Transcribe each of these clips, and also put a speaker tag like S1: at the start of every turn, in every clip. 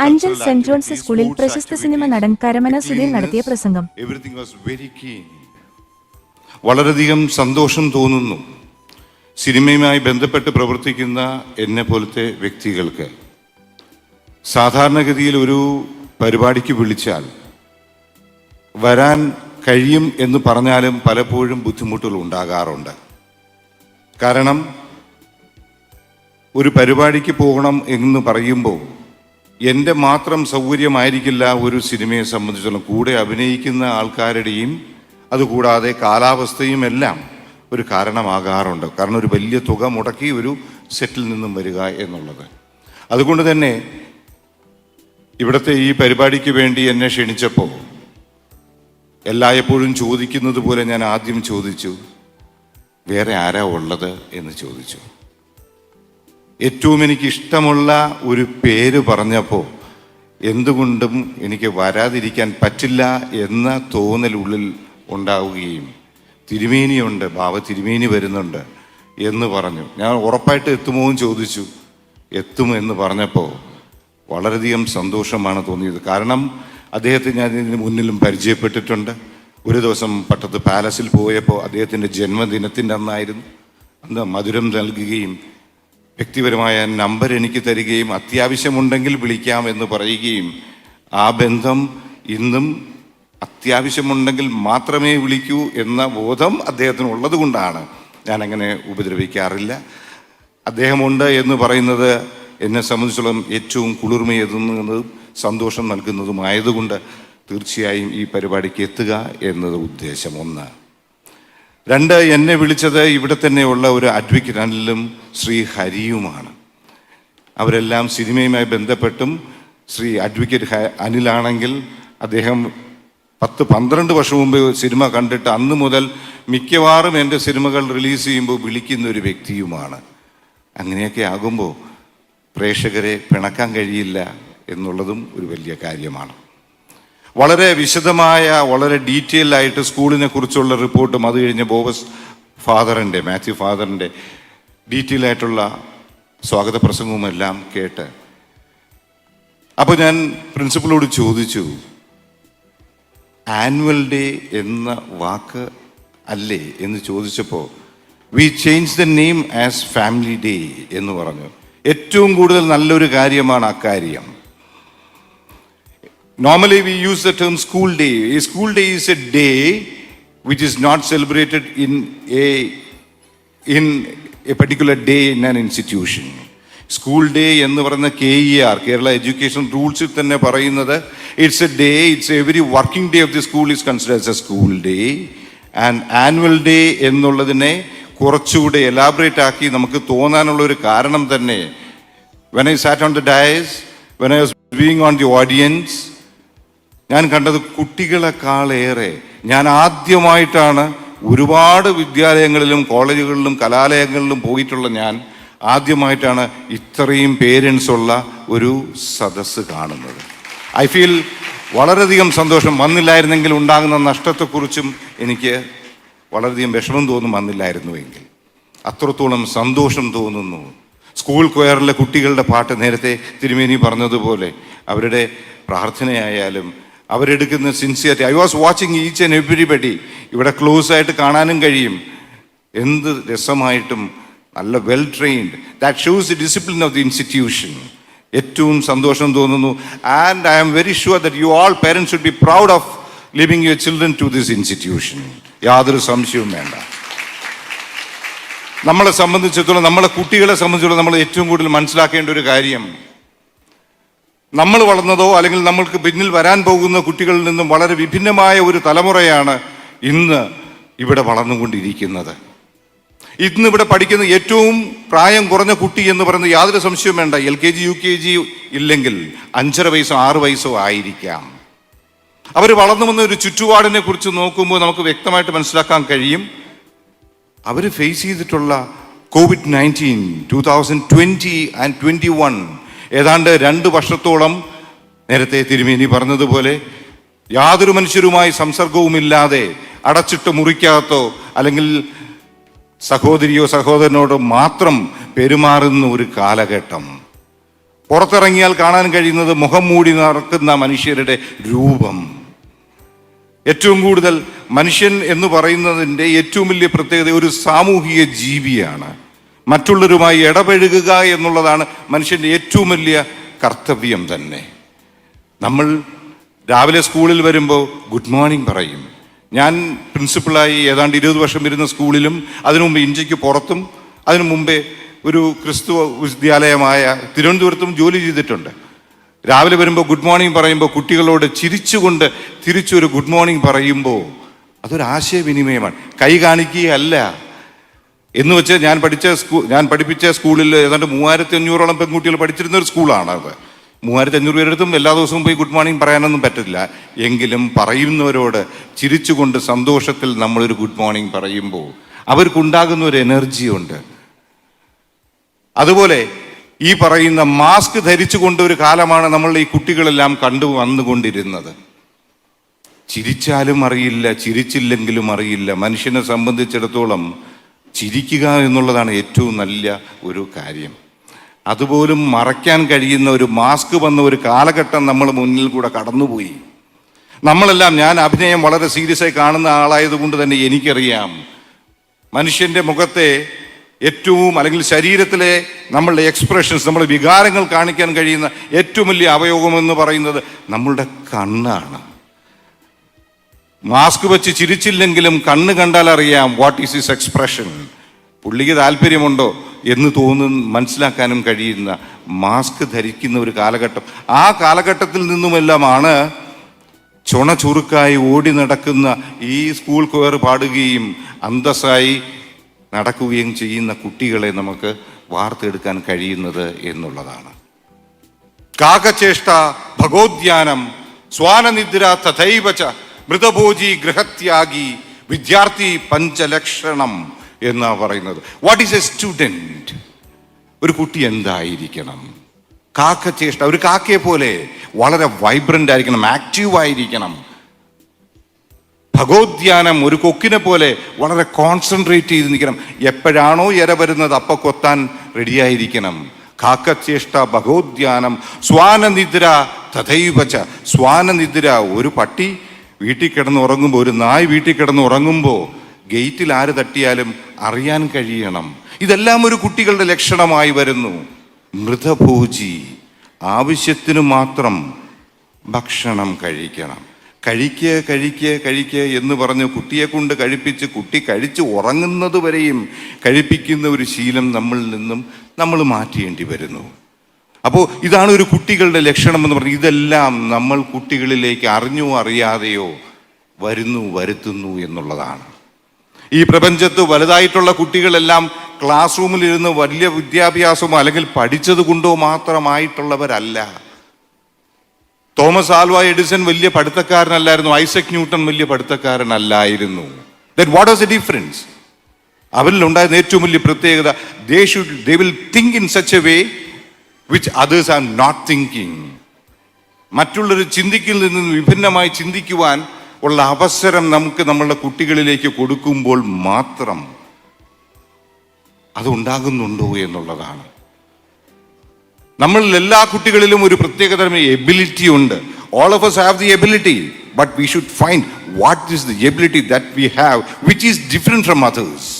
S1: Anchal saint John's സ്കൂളിൽ പ്രശസ്ത cinema നടൻ കരമന സുധീർ നടത്തിയ പ്രസംഗം.
S2: വളരെയധികം സന്തോഷം തോന്നുന്നു. സിനിമയുമായി ബന്ധപ്പെട്ട് പ്രവർത്തിക്കുന്ന എന്നെ പോലത്തെ വ്യക്തികൾക്ക്. സാധാരണഗതിയിൽ ഒരു പരിപാടിക്ക് വിളിച്ചാൽ വരാൻ കഴിയും എന്ന് പറഞ്ഞാലും പലപ്പോഴും ബുദ്ധിമുട്ടുകൾ ഉണ്ടാകാറുണ്ട്. കാരണം ഒരു പരിപാടിക്ക് പോകണം എന്ന് പറയുമ്പോൾ എന്റെ മാത്രം സൗകര്യമായിരിക്കില്ല ഒരു സിനിമയെ സംബന്ധിച്ചിടത്തോളം കൂടെ അഭിനയിക്കുന്ന ആൾക്കാരുടെയും അതുകൂടാതെ കാലാവസ്ഥയും എല്ലാം ഒരു കാരണമാകാറുണ്ട്. കാരണം ഒരു വലിയ തുക മുടക്കി ഒരു സെറ്റിൽ നിന്നും വരിക എന്നുള്ളത്. അതുകൊണ്ട് തന്നെ ഇവിടുത്തെ ഈ പരിപാടിക്ക് വേണ്ടി എന്നെ ക്ഷണിച്ചപ്പോൾ എല്ലായ്പ്പോഴും ചോദിക്കുന്നത് പോലെ ഞാൻ ആദ്യം ചോദിച്ചു വേറെ ആരാ ഉള്ളത്? എന്ന് ചോദിച്ചു. ഏറ്റവും എനിക്ക് ഇഷ്ടമുള്ള ഒരു പേര് പറഞ്ഞപ്പോൾ എന്തുകൊണ്ടും എനിക്ക് വരാതിരിക്കാൻ പറ്റില്ല എന്ന തോന്നലുള്ളിൽ ഉണ്ടാവുകയും തിരുമേനിയുണ്ട് ബാബ തിരുമേനി വരുന്നുണ്ട് എന്ന് പറഞ്ഞു. ഞാൻ ഉറപ്പായിട്ട് എത്തുമോ എന്ന് ചോദിച്ചു. എത്തും എന്ന് പറഞ്ഞപ്പോൾ വളരെയധികം സന്തോഷമാണ് തോന്നിയത്. കാരണം അദ്ദേഹത്തെ ഞാൻ ഇതിന് മുന്നിലും പരിചയപ്പെട്ടിട്ടുണ്ട്. ഒരു ദിവസം പട്ടത്ത് പാലസിൽ പോയപ്പോൾ അദ്ദേഹത്തിന്റെ ജന്മദിനത്തിന്റെ അന്നായിരുന്നു. അന്ന് മധുരം നൽകുകയും വ്യക്തിപരമായ നമ്പർ എനിക്ക് തരികയും അത്യാവശ്യമുണ്ടെങ്കിൽ വിളിക്കാം എന്ന് പറയുകയും ആ ബന്ധം ഇന്നും അത്യാവശ്യമുണ്ടെങ്കിൽ മാത്രമേ വിളിക്കൂ എന്ന ബോധം അദ്ദേഹത്തിന് ഉള്ളത് കൊണ്ടാണ് ഞാൻ അങ്ങനെ ഉപദ്രവിക്കാറില്ല. അദ്ദേഹമുണ്ട് എന്ന് പറയുന്നത് എന്നെ സംബന്ധിച്ചിടത്തോളം ഏറ്റവും കുളിർമയെതുന്നതും സന്തോഷം നൽകുന്നതുമായതുകൊണ്ട് തീർച്ചയായും ഈ പരിപാടിക്ക് എത്തുക എന്നത് ഉദ്ദേശം ഒന്ന് രണ്ട് എന്നെ വിളിച്ചത് ഇവിടെ തന്നെയുള്ള ഒരു അഡ്വക്കേറ്റ് അനിലും ശ്രീ ഹരിയുമാണ്. അവരെല്ലാം സിനിമയുമായി ബന്ധപ്പെട്ടും ശ്രീ അഡ്വക്കേറ്റ് അനിലാണെങ്കിൽ അദ്ദേഹം പത്ത് പന്ത്രണ്ട് വർഷം മുമ്പ് സിനിമ കണ്ടിട്ട് അന്ന് മുതൽ മിക്കവാറും എന്റെ സിനിമകൾ റിലീസ് ചെയ്യുമ്പോൾ വിളിക്കുന്ന ഒരു വ്യക്തിയുമാണ്. അങ്ങനെയൊക്കെ ആകുമ്പോൾ പ്രേക്ഷകരെ പിണക്കാൻ കഴിയില്ല എന്നുള്ളതും ഒരു വലിയ കാര്യമാണ്. വളരെ വിശദമായ വളരെ ഡീറ്റെയിൽ ആയിട്ട് സ്കൂളിനെ കുറിച്ചുള്ള റിപ്പോർട്ടും അത് കഴിഞ്ഞ് ബോബസ് ഫാദറിന്റെ മാത്യു ഫാദറിന്റെ ഡീറ്റെയിൽ ആയിട്ടുള്ള സ്വാഗത പ്രസംഗവും എല്ലാം കേട്ട്. അപ്പോൾ ഞാൻ പ്രിൻസിപ്പളോട് ചോദിച്ചു ആനുവൽ ഡേ എന്ന വാക്ക് അല്ലേ? എന്ന് ചോദിച്ചപ്പോൾ we change the name as family day എന്ന് പറഞ്ഞു. ഏറ്റവും കൂടുതൽ നല്ലൊരു കാര്യമാണ് അക്കാര്യം Normally, we use the term school day. A school day is a day which is not celebrated in a in a particular day in an institution. School day എന്ന് പറയുന്ന K E R Kerala education റൂൾസിൽ തന്നെ പറയുന്നത് it's a day it's every working day of the school is considers a school day and annual day എന്നുള്ളതിനെ കുറച്ചുകൂടെ elaborate ആക്കി നമുക്ക് തോന്നാനുള്ള ഒരു കാരണം തന്നെ when I sat on the dais when I was being on the audience ഞാൻ കണ്ടത് കുട്ടികളെക്കാളേറെ ഞാൻ ആദ്യമായിട്ടാണ് ഒരുപാട് വിദ്യാലയങ്ങളിലും കോളേജുകളിലും കലാലയങ്ങളിലും പോയിട്ടുള്ള ഞാൻ ആദ്യമായിട്ടാണ് ഇത്രയും പേരൻസ് ഉള്ള ഒരു സദസ്സ് കാണുന്നത്. ഐ ഫീൽ വളരെയധികം സന്തോഷം. വന്നില്ലായിരുന്നെങ്കിൽ ഉണ്ടാകുന്ന നഷ്ടത്തെക്കുറിച്ചും എനിക്ക് വളരെയധികം വിഷമം തോന്നും വന്നില്ലായിരുന്നുവെങ്കിൽ. അത്രത്തോളം സന്തോഷം തോന്നുന്നു. സ്കൂൾ കൊയറിലെ കുട്ടികളുടെ പാട്ട് നേരത്തെ തിരുമേനി പറഞ്ഞതുപോലെ അവരുടെ പ്രാർത്ഥനയായാലും അവരെടുക്കുന്ന sincerity I was watching each and everybody ഇവിടെ ക്ലോസ് ആയിട്ട് കാണാനും കഴിയും. എന്ത് രസമായിട്ടും നല്ല well trained that shows the discipline of the institution ഏറ്റവും സന്തോഷം തോന്നുന്നു. And I am very sure that you all parents should be proud of living your children to this institution യാതൊരു സംശയവും വേണ്ട. നമ്മളെ സംബന്ധിച്ചിടത്തോളം നമ്മളെ കുട്ടികളെ സംബന്ധിച്ചിടത്തോളം നമ്മൾ ഏറ്റവും കൂടുതൽ മനസ്സിലാക്കേണ്ട ഒരു കാര്യം നമ്മൾ വളർന്നതോ അല്ലെങ്കിൽ നമ്മൾക്ക് പിന്നിൽ വരാൻ പോകുന്ന കുട്ടികളിൽ നിന്നും വളരെ വിഭിന്നമായ ഒരു തലമുറയാണ് ഇന്ന് ഇവിടെ വളർന്നുകൊണ്ടിരിക്കുന്നത്. ഇന്ന് ഇവിടെ പഠിക്കുന്ന ഏറ്റവും പ്രായം കുറഞ്ഞ കുട്ടി എന്ന് പറയുന്നത് യാതൊരു സംശയവും വേണ്ട. L K G U K G ഇല്ലെങ്കിൽ അഞ്ചര വയസ്സോ ആറ് വയസ്സോ ആയിരിക്കാം. അവർ വളർന്നു വന്ന ഒരു ചുറ്റുപാടിനെ കുറിച്ച് നോക്കുമ്പോൾ നമുക്ക് വ്യക്തമായിട്ട് മനസ്സിലാക്കാൻ കഴിയും. അവർ ഫേസ് ചെയ്തിട്ടുള്ള covid nineteen two thousand twenty and twenty one ഏതാണ്ട് രണ്ട് വർഷത്തോളം നേരത്തെ തിരുമേനി പറഞ്ഞതുപോലെ യാതൊരു മനുഷ്യരുമായി സംസർഗവുമില്ലാതെ അടച്ചിട്ട് മുറിക്കകത്തോ അല്ലെങ്കിൽ സഹോദരിയോ സഹോദരനോടോ മാത്രം പെരുമാറുന്ന ഒരു കാലഘട്ടം. പുറത്തിറങ്ങിയാൽ കാണാൻ കഴിയുന്നത് മുഖം മൂടി നടക്കുന്ന മനുഷ്യരുടെ രൂപം. ഏറ്റവും കൂടുതൽ മനുഷ്യൻ എന്ന് പറയുന്നതിന്റെ ഏറ്റവും വലിയ പ്രത്യേകത ഒരു സാമൂഹിക ജീവിയാണ്. മറ്റുള്ളവരുമായി ഇടപഴകുക എന്നുള്ളതാണ് മനുഷ്യന്റെ ഏറ്റവും വലിയ കർത്തവ്യം തന്നെ. നമ്മൾ രാവിലെ സ്കൂളിൽ വരുമ്പോൾ ഗുഡ് മോർണിംഗ് പറയും. ഞാൻ പ്രിൻസിപ്പളായി ഏതാണ്ട് ഇരുപത് വർഷം ഇരുന്ന സ്കൂളിലും അതിനു മുമ്പ് ഇന്ത്യയ്ക്ക് പുറത്തും അതിനു മുമ്പേ ഒരു ക്രിസ്തു വിദ്യാലയമായ തിരുവനന്തപുരത്തും ജോലി ചെയ്തിട്ടുണ്ട്. രാവിലെ വരുമ്പോൾ ഗുഡ് മോർണിംഗ് പറയുമ്പോൾ കുട്ടികളോട് ചിരിച്ചുകൊണ്ട് തിരിച്ചൊരു ഗുഡ് മോർണിംഗ് പറയുമ്പോൾ അതൊരു ആശയവിനിമയമാണ് കൈ കാണിക്കുകയല്ല. എന്ന് വെച്ച് ഞാൻ പഠിച്ച സ്കൂ ഞാൻ പഠിപ്പിച്ച സ്കൂളിൽ ഏതാണ്ട് മൂവായിരത്തി അഞ്ഞൂറോളം പെൺകുട്ടികൾ പഠിച്ചിരുന്ന ഒരു സ്കൂളാണ് അത്. മൂവായിരത്തി അഞ്ഞൂറ് പേരെടുത്തും എല്ലാ ദിവസവും പോയി ഗുഡ് മോർണിംഗ് പറയാനൊന്നും പറ്റില്ല. എങ്കിലും പറയുന്നവരോട് ചിരിച്ചുകൊണ്ട് സന്തോഷത്തിൽ നമ്മളൊരു ഗുഡ് മോർണിംഗ് പറയുമ്പോൾ അവർക്കുണ്ടാകുന്ന ഒരു എനർജിയുണ്ട് അതുപോലെ ഈ പറയുന്ന മാസ്ക് ധരിച്ചുകൊണ്ട് ഒരു കാലമാണ് നമ്മൾ ഈ കുട്ടികളെല്ലാം കണ്ടു വന്നുകൊണ്ടിരുന്നത്. ചിരിച്ചാലും അറിയില്ല ചിരിച്ചില്ലെങ്കിലും അറിയില്ല. മനുഷ്യനെ സംബന്ധിച്ചിടത്തോളം ചിരിക്കുക എന്നുള്ളതാണ് ഏറ്റവും നല്ല ഒരു കാര്യം. അതുപോലും മറയ്ക്കാൻ കഴിയുന്ന ഒരു മാസ്ക് വന്ന ഒരു കാലഘട്ടം നമ്മൾ മുന്നിൽ കൂടെ കടന്നുപോയി. നമ്മളെല്ലാം ഞാൻ അഭിനയം വളരെ സീരിയസ് ആയി കാണുന്ന ആളായതുകൊണ്ട് തന്നെ എനിക്കറിയാം. മനുഷ്യന്റെ മുഖത്തെ ഏറ്റവും അല്ലെങ്കിൽ ശരീരത്തിലെ നമ്മളുടെ എക്സ്പ്രഷൻസ് നമ്മുടെ വികാരങ്ങൾ കാണിക്കാൻ കഴിയുന്ന ഏറ്റവും വലിയ അവയോഗം എന്ന് പറയുന്നത് നമ്മളുടെ കണ്ണാണ്. മാസ്ക് വെച്ച് ചിരിച്ചില്ലെങ്കിലും കണ്ണ് കണ്ടാൽ അറിയാം വാട്ട് ഈസ് ഹിസ് എക്സ്പ്രഷൻ പുള്ളിക്ക് താല്പര്യമുണ്ടോ എന്ന് തോന്നുന്ന മനസ്സിലാക്കാനും കഴിയുന്ന മാസ്ക് ധരിക്കുന്ന ഒരു കാലഘട്ടം. ആ കാലഘട്ടത്തിൽ നിന്നുമെല്ലാമാണ് ചുണ ചുറുക്കായി ഓടി നടക്കുന്ന ഈ സ്കൂൾ കൊയർ പാടുകയും അന്തസ്സായി നടക്കുകയും ചെയ്യുന്ന കുട്ടികളെ നമുക്ക് വാർത്തെടുക്കാൻ കഴിയുന്നത് എന്നുള്ളതാണ്. കാകചേഷ്ട ഭഗോദ്യാനം സ്വാനനിദ്ര തഥൈവച മൃതഭോജി ഗൃഹത്യാഗി വിദ്യാർത്ഥി പഞ്ചലക്ഷണം എന്നാ പറയുന്നത്. വാട്ട് ഈസ് എ സ്റ്റുഡന്റ് ഒരു കുട്ടി എന്തായിരിക്കണം? കാക്കചേഷ്ട ഒരു കാക്കയെ പോലെ വളരെ വൈബ്രന്റ് ആയിരിക്കണം ആക്റ്റീവ് ആയിരിക്കണം. ഭഗോദ്യാനം ഒരു കൊക്കിനെ പോലെ വളരെ കോൺസെൻട്രേറ്റ് ചെയ്ത് നിൽക്കണം. എപ്പോഴാണോ ഇര വരുന്നത് അപ്പൊ കൊത്താൻ റെഡിയായിരിക്കണം കാക്കചേഷ്ട ഭഗോദ്യാനം സ്വാനനിദ്ര തഥൈവച. സ്വാനനിദ്ര ഒരു പട്ടി വീട്ടിൽ കിടന്ന് ഉറങ്ങുമ്പോൾ ഒരു നായ് വീട്ടിൽ കിടന്ന് ഉറങ്ങുമ്പോൾ ഗേറ്റിൽ ആര് തട്ടിയാലും അറിയാൻ കഴിയണം. ഇതെല്ലാം ഒരു കുട്ടികളുടെ ലക്ഷണമായി വരുന്നു. മൃതഭോജി ആവശ്യത്തിനു മാത്രം ഭക്ഷണം കഴിക്കണം. കഴിക്കുക കഴിക്കുക കഴിക്കുക എന്ന് പറഞ്ഞ് കുട്ടിയെ കൊണ്ട് കഴിപ്പിച്ച് കുട്ടി കഴിച്ച് ഉറങ്ങുന്നത് വരെയും കഴിപ്പിക്കുന്ന ഒരു ശീലം നമ്മളിൽ നിന്നും നമ്മൾ മാറ്റേണ്ടി വരുന്നു. അപ്പോൾ ഇതാണ് ഒരു കുട്ടികളുടെ ലക്ഷണം എന്ന് പറഞ്ഞാൽ ഇതെല്ലാം നമ്മൾ കുട്ടികളിലേക്ക് അറിഞ്ഞോ അറിയാതെയോ വരുന്നു വരുത്തുന്നു എന്നുള്ളതാണ്. ഈ പ്രപഞ്ചത്ത് വലുതായിട്ടുള്ള കുട്ടികളെല്ലാം ക്ലാസ് റൂമിൽ ഇരുന്ന് വലിയ വിദ്യാഭ്യാസമോ അല്ലെങ്കിൽ പഠിച്ചത് കൊണ്ടോ മാത്രമായിട്ടുള്ളവരല്ല. തോമസ് ആൽവ എഡിസൺ വലിയ പഠിത്തക്കാരനല്ലായിരുന്നു. ഐസക് ന്യൂട്ടൺ വലിയ പഠിത്തക്കാരനല്ലായിരുന്നു. വാട്ട് വാസ് എ ഡിഫറൻസ് അവരിൽ ഉണ്ടായിരുന്ന ഏറ്റവും വലിയ പ്രത്യേകത they should they will think in such a way which others are not thinking മറ്റുള്ളവർ ചിന്തിക്കിൽ നിന്ന് വിഭിന്നമായി ചിന്തിക്കുവാൻ ഉള്ള അവസരം നമുക്ക് നമ്മളുടെ കുട്ടികളിലേക്ക് കൊടുക്കുമ്പോൾ മാത്രം അതുണ്ടാകുന്നുണ്ടോ എന്നുള്ളതാണ്. നമ്മളിൽ എല്ലാ കുട്ടികളിലും ഒരു പ്രത്യേകതരം എബിലിറ്റി ഉണ്ട്. All of us have the ability but we should find what is the ability that we have which is different from others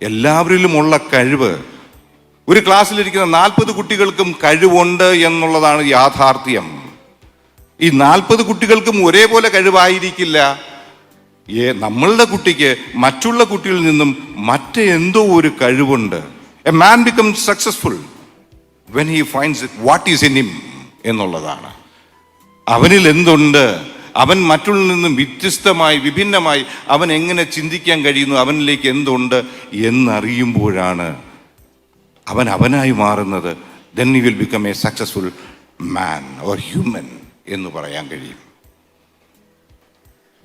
S2: എല്ലാവരിലും ഉള്ള കഴിവ് ഒരു ക്ലാസ്സിലിരിക്കുന്ന നാൽപ്പത് കുട്ടികൾക്കും കഴിവുണ്ട് എന്നുള്ളതാണ് യാഥാർത്ഥ്യം. ഈ നാൽപ്പത് കുട്ടികൾക്കും ഒരേപോലെ കഴിവായിരിക്കില്ല. ഏ നമ്മളുടെ കുട്ടിക്ക് മറ്റുള്ള കുട്ടികളിൽ നിന്നും മറ്റെന്തോ ഒരു കഴിവുണ്ട്. A man become successful when he finds what is in him എന്നുള്ളതാണ്. അവനിൽ എന്തുണ്ട്? അവൻ മറ്റുള്ള നിന്നും വ്യത്യസ്തമായി വിഭിന്നമായി അവൻ എങ്ങനെ ചിന്തിക്കാൻ കഴിയുന്നു? അവനിലേക്ക് എന്തുണ്ട് എന്നറിയുമ്പോഴാണ് അവൻ അവനായി മാറുന്നത് then you will become a successful man or human എന്ന് പറയാൻ കഴിയും.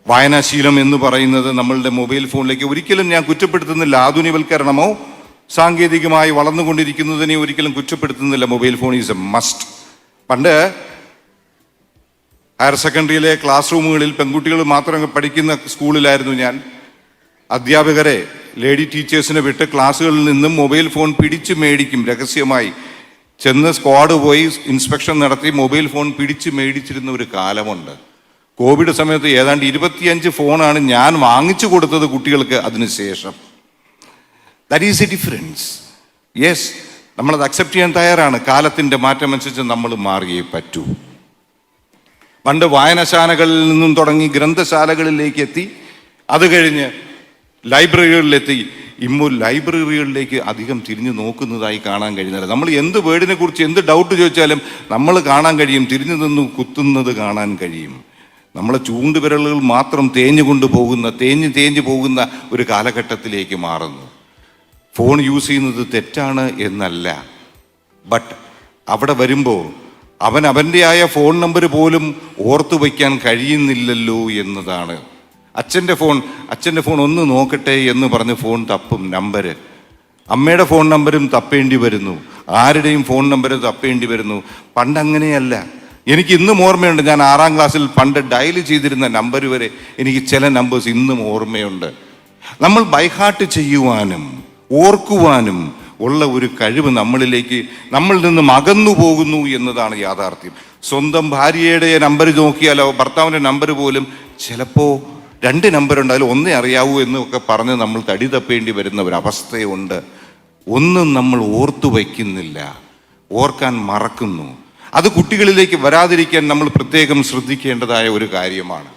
S2: വായനാശീലം എന്ന് പറയുന്നത് നമ്മളുടെ മൊബൈൽ ഫോണിലേക്ക് ഒരിക്കലും ഞാൻ കുറ്റപ്പെടുത്തുന്നില്ല. ആധുനികവൽക്കരണമോ സാങ്കേതികമായി വളർന്നുകൊണ്ടിരിക്കുന്നതിനെ ഒരിക്കലും കുറ്റപ്പെടുത്തുന്നില്ല. Mobile phone is a must പണ്ട് ഹയർ സെക്കൻഡറിയിലെ ക്ലാസ് റൂമുകളിൽ പെൺകുട്ടികൾ മാത്രം പഠിക്കുന്ന സ്കൂളിലായിരുന്നു ഞാൻ. അധ്യാപകരെ ലേഡി ടീച്ചേഴ്സിനെ വിട്ട് ക്ലാസ്സുകളിൽ നിന്നും മൊബൈൽ ഫോൺ പിടിച്ചു മേടിക്കും. രഹസ്യമായി ചെന്ന് സ്ക്വാഡ് പോയി ഇൻസ്പെക്ഷൻ നടത്തി മൊബൈൽ ഫോൺ പിടിച്ച് മേടിച്ചിരുന്ന ഒരു കാലമുണ്ട്. കോവിഡ് സമയത്ത് ഏതാണ്ട് ഇരുപത്തിയഞ്ച് ഫോണാണ് ഞാൻ വാങ്ങിച്ചു കൊടുത്തത് കുട്ടികൾക്ക് അതിനുശേഷം that is a difference yes നമ്മളത് അക്സെപ്റ്റ് ചെയ്യാൻ തയ്യാറാണ്. കാലത്തിന്റെ മാറ്റം അനുസരിച്ച് നമ്മൾ മാറിയേ പറ്റൂ. പണ്ട് വായനശാലകളിൽ നിന്നും തുടങ്ങി ഗ്രന്ഥശാലകളിലേക്ക് എത്തി. അത് കഴിഞ്ഞ് ലൈബ്രറികളിലെത്തി. ഇമ്മു ലൈബ്രറികളിലേക്ക് അധികം തിരിഞ്ഞു നോക്കുന്നതായി കാണാൻ കഴിയുന്നില്ല നമ്മൾ എന്ത് വേർഡിനെ കുറിച്ച് എന്ത് ഡൗട്ട് ചോദിച്ചാലും നമ്മൾ കാണാൻ കഴിയും. തിരിഞ്ഞു നിന്ന് കുത്തുന്നത് കാണാൻ കഴിയും. നമ്മളെ ചൂണ്ടുവിരലുകൾ മാത്രം തേഞ്ഞു കൊണ്ടുപോകുന്ന തേഞ്ഞ് തേഞ്ഞു പോകുന്ന ഒരു കാലഘട്ടത്തിലേക്ക് മാറുന്നു. ഫോൺ യൂസ് ചെയ്യുന്നത് തെറ്റാണ് എന്നല്ല. ബട്ട് അവിടെ വരുമ്പോൾ അവൻ അവന്റെയായ ഫോൺ നമ്പർ പോലും ഓർത്തു വയ്ക്കാൻ കഴിയുന്നില്ലല്ലോ എന്നതാണ്. അച്ഛന്റെ ഫോൺ അച്ഛന്റെ ഫോൺ ഒന്ന് നോക്കട്ടെ എന്ന് പറഞ്ഞ് ഫോൺ തപ്പും നമ്പർ അമ്മയുടെ ഫോൺ നമ്പരും തപ്പേണ്ടി വരുന്നു. ആരുടെയും ഫോൺ നമ്പർ തപ്പേണ്ടി വരുന്നു. പണ്ട് അങ്ങനെയല്ല എനിക്ക് ഇന്നും ഓർമ്മയുണ്ട് ഞാൻ ആറാം ക്ലാസ്സിൽ പണ്ട് ഡയൽ ചെയ്തിരുന്ന നമ്പർ വരെ എനിക്ക് ചില നമ്പേഴ്സ് ഇന്നും ഓർമ്മയുണ്ട്. നമ്മൾ ബൈഹാർട്ട് ചെയ്യുവാനും ഓർക്കുവാനും ഉള്ള ഒരു കഴിവ് നമ്മളിലേക്ക് നമ്മളിൽ നിന്നും അകന്നു പോകുന്നു എന്നതാണ് യാഥാർത്ഥ്യം. സ്വന്തം ഭാര്യയുടെ നമ്പർ നോക്കിയാലോ ഭർത്താവിന്റെ നമ്പർ പോലും ചിലപ്പോൾ രണ്ട് നമ്പർ ഉണ്ടായാലും ഒന്നേ അറിയാവൂ എന്നൊക്കെ പറഞ്ഞ് നമ്മൾ തടി തപ്പേണ്ടി വരുന്ന ഒരു അവസ്ഥയുണ്ട്. ഒന്നും നമ്മൾ ഓർത്തു വയ്ക്കുന്നില്ല. ഓർക്കാൻ മറക്കുന്നു. അത് കുട്ടികളിലേക്ക് വരാതിരിക്കാൻ നമ്മൾ പ്രത്യേകം ശ്രദ്ധിക്കേണ്ടതായ ഒരു കാര്യമാണ്.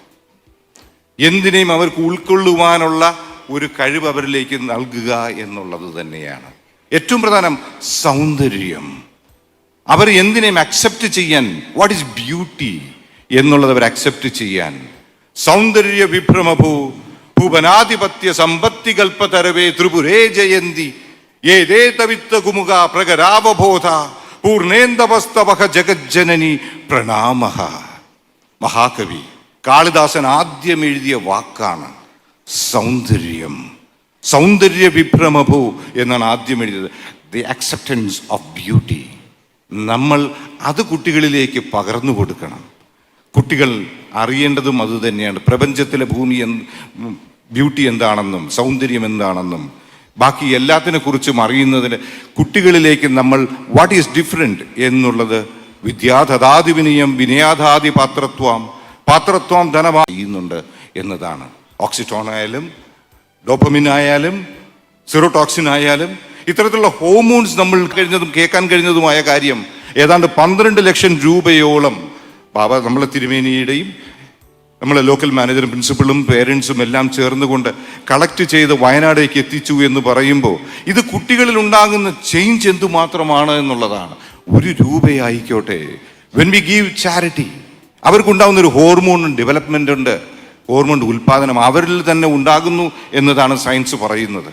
S2: എന്തിനേയും അവർക്ക് ഉൾക്കൊള്ളുവാനുള്ള ഒരു കഴിവ് അവരിലേക്ക് നൽകുക എന്നുള്ളത് തന്നെയാണ്. ഏറ്റവും പ്രധാനം സൗന്ദര്യം. അവർ എന്തിനേയും അക്സെപ്റ്റ് ചെയ്യാൻ വാട്ട് ഈസ് ബ്യൂട്ടി എന്നുള്ളത് അവർ അക്സെപ്റ്റ് ചെയ്യാൻ സൗന്ദര്യ വിഭ്രമഭൂ ഭൂപനാധിപത്യ സമ്പത്തി കൽപ്പതരവേ ത്രിപുരേ ജയന്തി. ഏതേതവിത്ത കുമുക പ്രകരാവബോധ പൂർണേന്ദവസ്തവഹ ജഗജ്ജനനി പ്രണാമ മഹാകവി കാളിദാസൻ ആദ്യം എഴുതിയ വാക്കാണ് സൗന്ദര്യം. സൗന്ദര്യ വിഭ്രമഭൂ എന്നാണ് ആദ്യം എഴുതിയത്. ദി അക്സെപ്റ്റൻസ് ഓഫ് ബ്യൂട്ടി നമ്മൾ അത് കുട്ടികളിലേക്ക് പകർന്നു കൊടുക്കണം. കുട്ടികൾ അറിയേണ്ടതും അതുതന്നെയാണ് പ്രപഞ്ചത്തിലെ ഭൂമി എന്ത് ബ്യൂട്ടി എന്താണെന്നും സൗന്ദര്യം എന്താണെന്നും ബാക്കി എല്ലാത്തിനെ കുറിച്ചും അറിയുന്നതിന് കുട്ടികളിലേക്ക് നമ്മൾ വാട്ട് ഈസ് ഡിഫറെന്റ് എന്നുള്ളത് വിദ്യാധതാതി വിനയം വിനയാധാതി പാത്രത്വം പാത്രത്വം ധനമാണ്ട് എന്നതാണ്. ഓക്സിറ്റോൺ ആയാലും ഡോപ്പമിൻ ആയാലും സിറോടോക്സിൻ ആയാലും ഇത്തരത്തിലുള്ള ഹോർമോൺസ് നമ്മൾ കഴിഞ്ഞതും കേൾക്കാൻ കഴിഞ്ഞതുമായ കാര്യം ഏതാണ്ട് പന്ത്രണ്ട് ലക്ഷം രൂപയോളം ബാബ നമ്മളെ തിരുമേനിയുടെയും നമ്മളെ ലോക്കൽ മാനേജറും പ്രിൻസിപ്പളും പേരൻസും എല്ലാം ചേർന്നുകൊണ്ട് കളക്ട് ചെയ്ത് വയനാടേക്ക് എത്തിച്ചു എന്ന് പറയുമ്പോൾ ഇത് കുട്ടികളിൽ ഉണ്ടാകുന്ന ചേഞ്ച് എന്തുമാത്രമാണ് എന്നുള്ളതാണ്. ഒരു രൂപയായിക്കോട്ടെ. വെൻ വി ഗീവ് ചാരിറ്റി അവർക്കുണ്ടാകുന്ന ഒരു ഹോർമോൺ ഡെവലപ്മെന്റ് ഉണ്ട്. ഹോർമോൺ ഉൽപ്പാദനം അവരിൽ തന്നെ ഉണ്ടാകുന്നു എന്നതാണ് സയൻസ് പറയുന്നത്.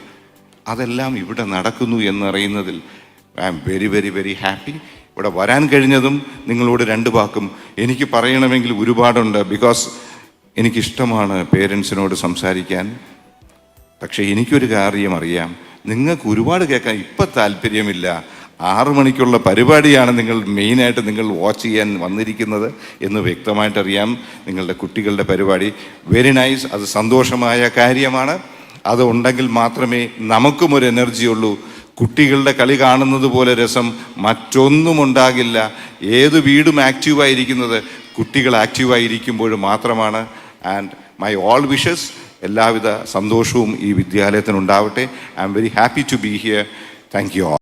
S2: അതെല്ലാം ഇവിടെ നടക്കുന്നു എന്നറിയുന്നതിൽ I am very very very happy ഇവിടെ വരാൻ കഴിഞ്ഞതും നിങ്ങളോട് രണ്ട് വാക്കും. എനിക്ക് പറയണമെങ്കിൽ ഒരുപാടുണ്ട്. ബിക്കോസ് എനിക്കിഷ്ടമാണ് പേരൻസിനോട് സംസാരിക്കാൻ. പക്ഷേ എനിക്കൊരു കാര്യം അറിയാം. നിങ്ങൾക്ക് ഒരുപാട് കേൾക്കാൻ ഇപ്പം താല്പര്യമില്ല. ആറു മണിക്കുള്ള പരിപാടിയാണ് നിങ്ങൾ മെയിനായിട്ട് നിങ്ങൾ വാച്ച് ചെയ്യാൻ വന്നിരിക്കുന്നത് എന്ന് വ്യക്തമായിട്ടറിയാം നിങ്ങളുടെ കുട്ടികളുടെ പരിപാടി. വെരി നൈസ് അത് സന്തോഷമായ കാര്യമാണ്. അത് ഉണ്ടെങ്കിൽ മാത്രമേ നമുക്കും ഒരു എനർജി ഉള്ളൂ. കുട്ടികളുടെ കളി കാണുന്നത് പോലെ രസം മറ്റൊന്നും ഉണ്ടാകില്ല ഏത് വീടും ആക്റ്റീവായിരിക്കുന്നത് കുട്ടികൾ ആക്റ്റീവായിരിക്കുമ്പോൾ മാത്രമാണ്. ആൻഡ് മൈ ഓൾ വിഷസ് എല്ലാവിധ സന്തോഷവും ഈ വിദ്യാലയത്തിനുണ്ടാവട്ടെ. I am very happy to be here thank you